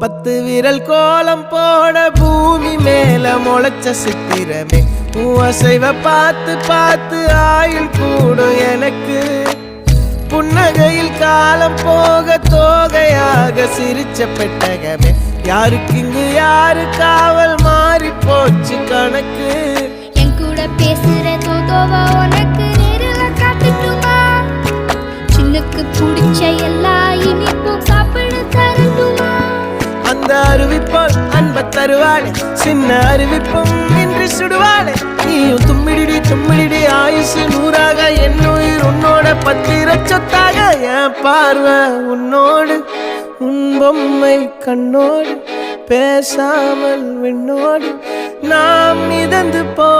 பத்து விரல் கோலம் போட பூமி மேல முளைச்ச சித்திரமே. உன் அசைவ பார்த்து பார்த்து ஆயுள் கூடும் எனக்கு. புன்னகையில் காலம் போக தோகையாக சிரிச்ச பெட்டகமே. யாருக்கு இங்கு யாரு காவல் மாறி போச்சு கணக்கு? என் கூட பேசுற தோதோவா உனக்கு நேரில் காட்டுட்டுமா? சின்னுக்கு பிடிச்ச எல்லா இனிப்பும் சாப்பிட அந்த அறிவிப்பால் அன்ப தருவாளே. சின்ன அறிவிப்பும் இன்று சுடுவாளே. நீயும் தும்மிடிடி தும்மிடிடி ஆயுசு நூறாக என் உயிர் உன்னோட பத்திர சொத்தாக. என் பார்வை உன்னோடு உன் பொம்மை கண்ணோடு பேசாமல் விண்ணோடு. நாம் மிதந்து போ